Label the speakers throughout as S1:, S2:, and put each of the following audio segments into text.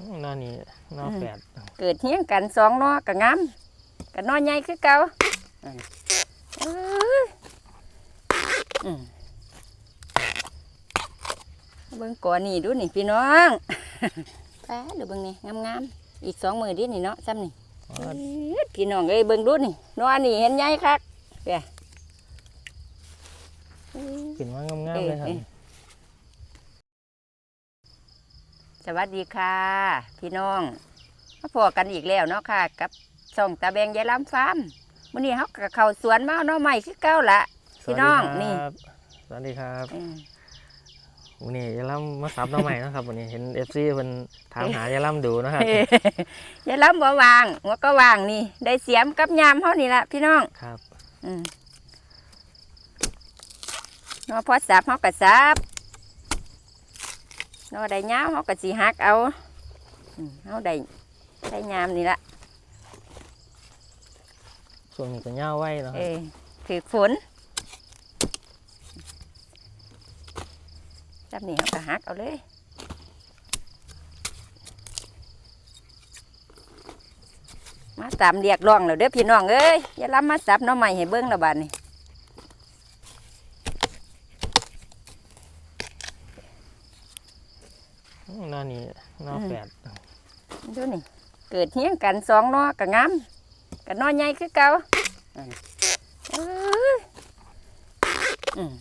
S1: อืมนอนี่นอแฝด
S2: เกิดเฮียงกันสองเนอก็งามก็นอใหญ่คือเก่าอืมเอ้ยอืมเบิ่งก่อนนี่ดูนี่พี่น้องป้าดูเบิ่งนี่งามๆอีกสองมือดินี่เนาะซ้ำนี่
S1: อ๋อ
S2: เอิ้ดพี่น้องเอ้ยเบิ่งดูนี่นอนี่เห็นใหญ่คักเด้อ
S1: ขึ้นมางามๆเลยครับ
S2: เอ๊ะ ส วัสดีค่ะ พี่น้องมาพอกันอีกแล้วเนาะค่ะ กับช่องตาแบงยายล้ำฟาร์มวันนี้เขาก็เข้าสวนมาเอาหน้อใหม่คือเก้าละพี่น้องนี่
S1: สวัสดีครับ
S2: อืม
S1: วันนี้ยายล่ำมาซับน้องใหม่นาะครับวันนี้เห็นเอฟซีเพิ่นถามหายายล่ำดูนะครับ
S2: ยายล้ำบ่วางหัวก็วางนี่ ได้เสียมกับยามเขานี่ละพี่น้อง
S1: ครับ
S2: อืมเนอพอสับเขาก็สับเนอได้ยาวเขาก็สีหักเอาอืมเขาได้ได้ยามนี่ละ
S1: ส่วนนี้ก็ย่าไว้นะค
S2: เอ
S1: รับ
S2: อถือฝนจับนี่เขาก็หักเอาเลยมาตามเรียกร้องแล้วเด้อพี่น้องเอ้ยอย่าล้ำมาสับหน้อใหม่ให้เบิ้งและบาดนี่
S1: อืมนอนี่นอแฝด
S2: ดูนี่ เกิดเฮี้ยงกันสองนอก็งามก็นอใหญ่คือเก่าอันนี้เอ้ยอืม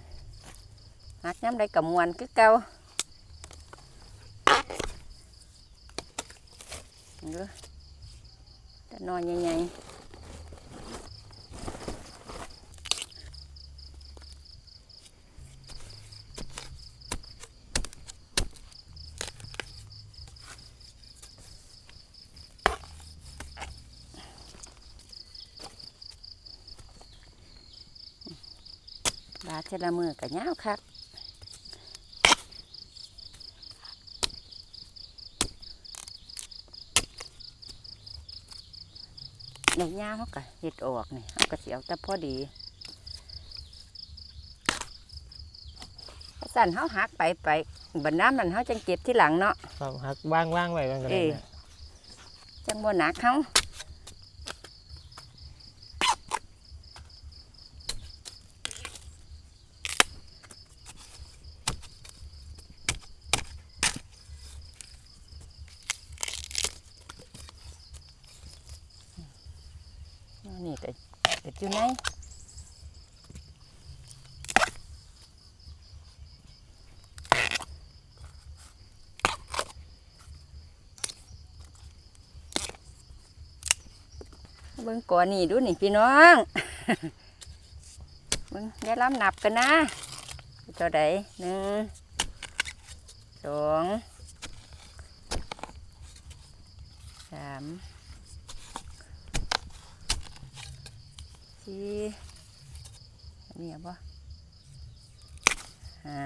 S2: หักย้ำได้กับมวนคือเก่าดูแต่นอใหญ่ๆ เทละมือกับยาวคักในยาวเขาก็เห็ดออกนี่เขาก็เสียวแต่พอดีสั่นเขาหักไปไปบันน้ำมันเขาจังเก็บที่หลังเนาะ
S1: ครับฮักว่างว่างๆไว้กันก็ได้
S2: เอ๊ะ
S1: นะ
S2: จังบ่หนักเขา นี่แต่เด็ดอยู่ไหนเบิ่งก่อนนี่ดูนี่พี่น้องเบิ่งอย่ล้ำนับกันนะเท่าใดหนึ่งสองสาม สี่อันนี้เอาบ่ห้า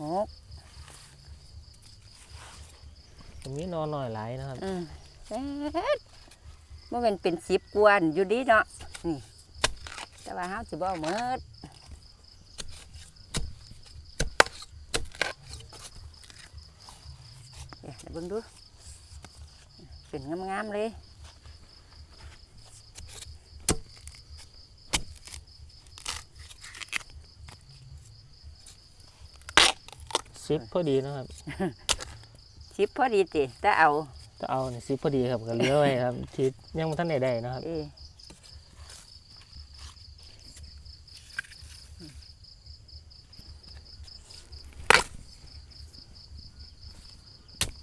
S2: หก
S1: ผมมีนอหน่อยหลายนะครับ
S2: อืมเอ็ดบ่เป็นเป็นสิบกวนอยู่ดีเนาะนี่แต่ว่าเฮาสิบ่เอาหมดเดี๋ยวเบิ่งดูเป็นงามๆเลย
S1: ซิปพอดีนะครับ
S2: สิบพอดีติแต่เอา
S1: จะเอาเนี่ยซิปพอดีครับก็เหลี้ยวไว้ครับที่ยังไม่ทันได้ได้นะครับ
S2: เอ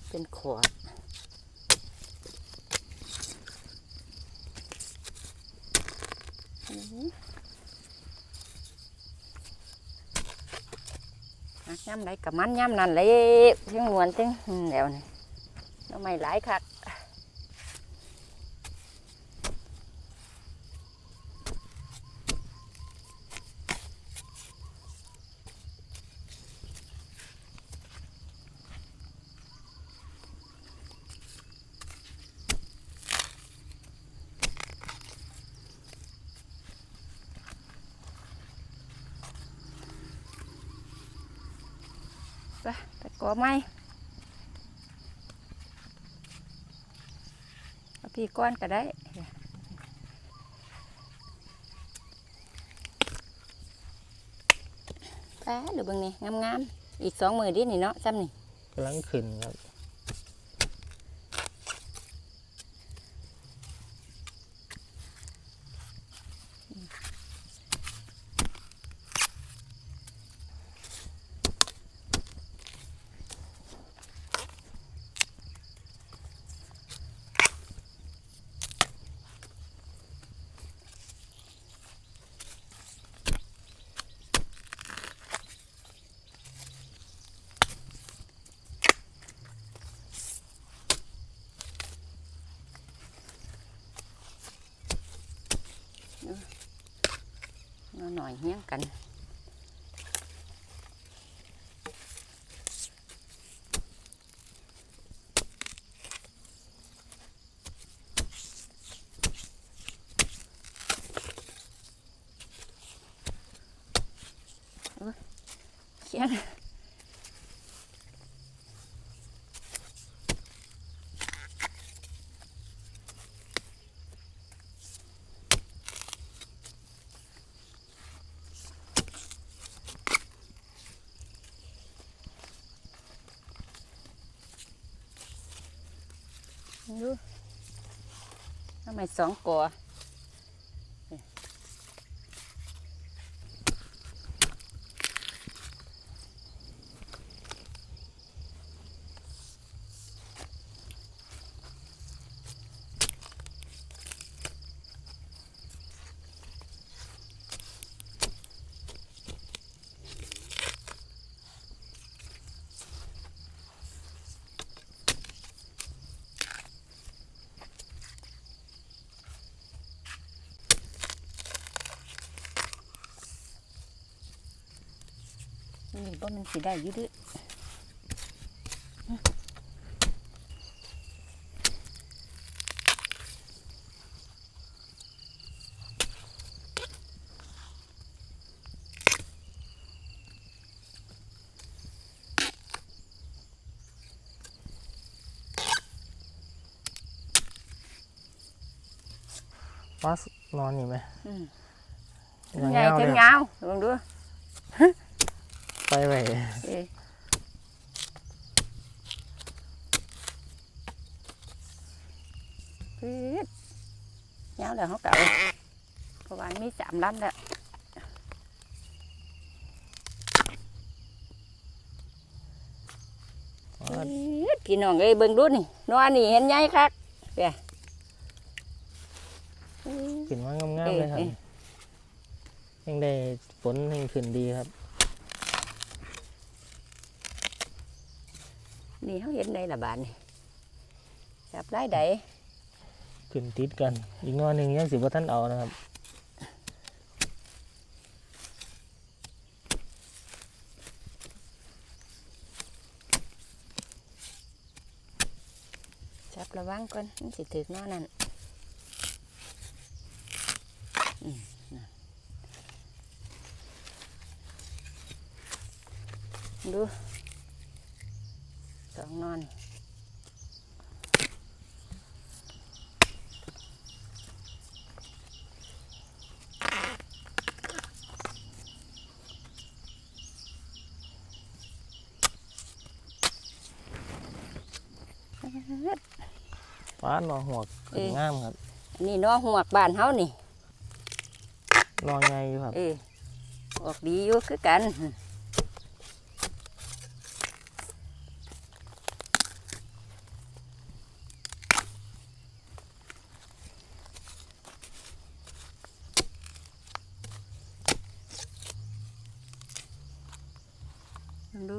S2: เป็นขวดอื้อหือหัก ย่ำไหนกับมันย่ำนั่นเลยเพียงนวลจังอืมแล้วนี่ทำไมหลายคัก จ้ะแต่ก็ไม่เอาพี่ก้อนก็ได้ฟ้าหรืบิ่งนี่งามๆ อีกสองมือดิหนิเนาะซ้ำนิ
S1: กำลังขึ้นครับ
S2: เฮี้ยงกันโอ้ยเขียง ดูทำไมสองกัว นี่บ่มันสิได้อยืดๆ
S1: ฟ้านอนอยู่ไหม ไปไป
S2: เอ้ยปื๊ดยาวแล้วเขาเก่าเพราะว่ามีสามลำแล้วปื๊ดพี่น้องเอ้ยเบิ่งดูนี่นอนนี่เห็นใหญ่คักเดี๋ยวปื๊ด
S1: ขึ้นมางามๆเลยครับ
S2: เอ๊ะ
S1: ยังได้ฝนยังขึ้นดีครับ
S2: นี่เขาเห็นในละบาทนี่จับได้ได
S1: ขึ้นติดกัน อีกหนอนหนึ่งยังสิบ่ท่านเอานะครับ
S2: จับระวังก่อนมันสิถึกเนอนั่นอืมน่ะดูสองนอน
S1: ฟ้านอหัวขึ้นงามครับ
S2: อันนี้นอหวกบ้านเฮานี่
S1: นอนไงอยู่ครับ
S2: เออออกดีอยู่คือกันลองดู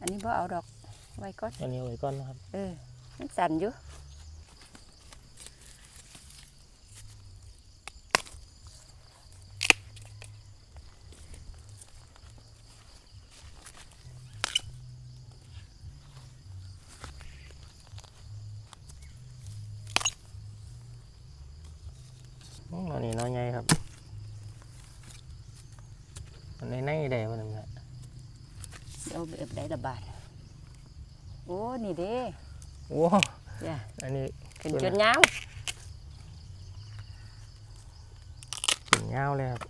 S2: อันนี้บ่เอาดอก ไว้ก่อน
S1: อันนี้ไว้ก่อนนะครับ
S2: เออ มันสั่นอยู่
S1: อืมอันนี้น้อยไงครับอันในในได้บ่นั่นแหละ
S2: เอาแบบได้ละบาทโอ้ นี่เด้
S1: โอ้
S2: จ้ะ
S1: อันนี้
S2: ขึ้นจนยาว
S1: กิ่งยาวเลยครับ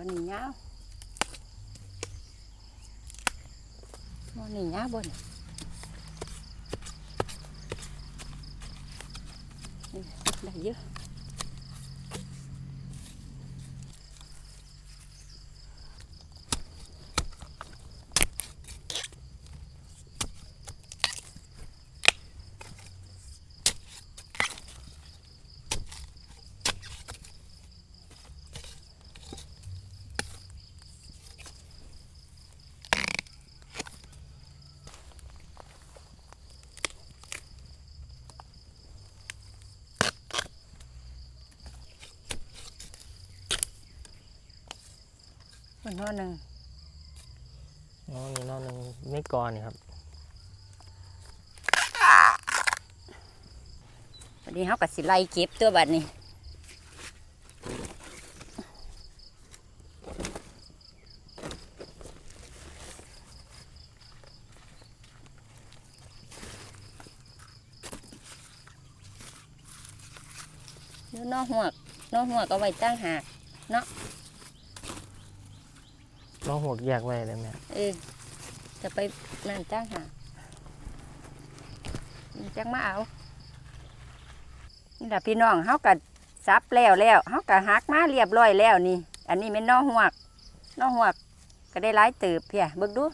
S2: ก้อนนี่ยาวก้อนนี่ยาวบนนี่ได้เยอะ คนนอนหนึ่ง
S1: น้องนี่น้องหนึงไม่กอนี่ครับ
S2: วันนี้เขากับสิไล่เก็บตัวบัดนี้ดูน้องหัวกน้องหัวกเอาไว้ตั้งหาก
S1: น้ องหัวแยกไว้เลยแม่
S2: เออจะไปนั่นจ้างหาจังมาเอานี่แหละพี่น้องเขากัซับแล้วแล้วเขากัหักมาเรียบร้อยแล้วนี่ อันนี้เป็นน้องหวกน้องหวกก็ได้หลายเติบเพียเบิกดู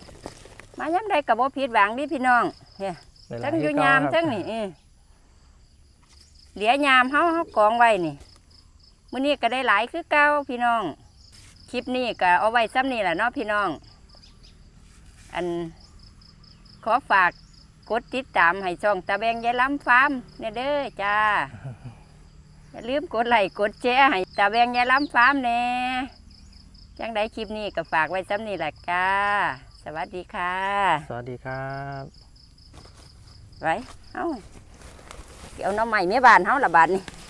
S2: มาย้ำใดกับว่าผิดหวังดิพี่น้องเพีย
S1: หลาๆ
S2: ทั้งอยู่
S1: ให้เก่
S2: ยาม
S1: ครับ
S2: ทั้งนี่เออเหลือยามเขาเขากองไว้นี่มื้อนี้ก็ได้หลายคือเก่าพี่น้องค ลิปนี้ก็เอาไว้ซ้ำนี่แหละเนาะพี่น้อง อันขอฝากกดติดตามให้ช่องตาแบงยายล้ำฟาร์มเนี่ยเด้อจ้า อย่าลืมกดไลค์กดแชร์ให้ตาแบงยายล้ำฟาร์มแน่จังได้คลิปนี้ก็ฝากไว้ซ้ำนี่แหละจ้า สวัสดีค่ะ
S1: สวัสดีครับ
S2: ไว้ เอาเอาน้ำใหม่เมียบานเฮาละบาทนี่ไปะ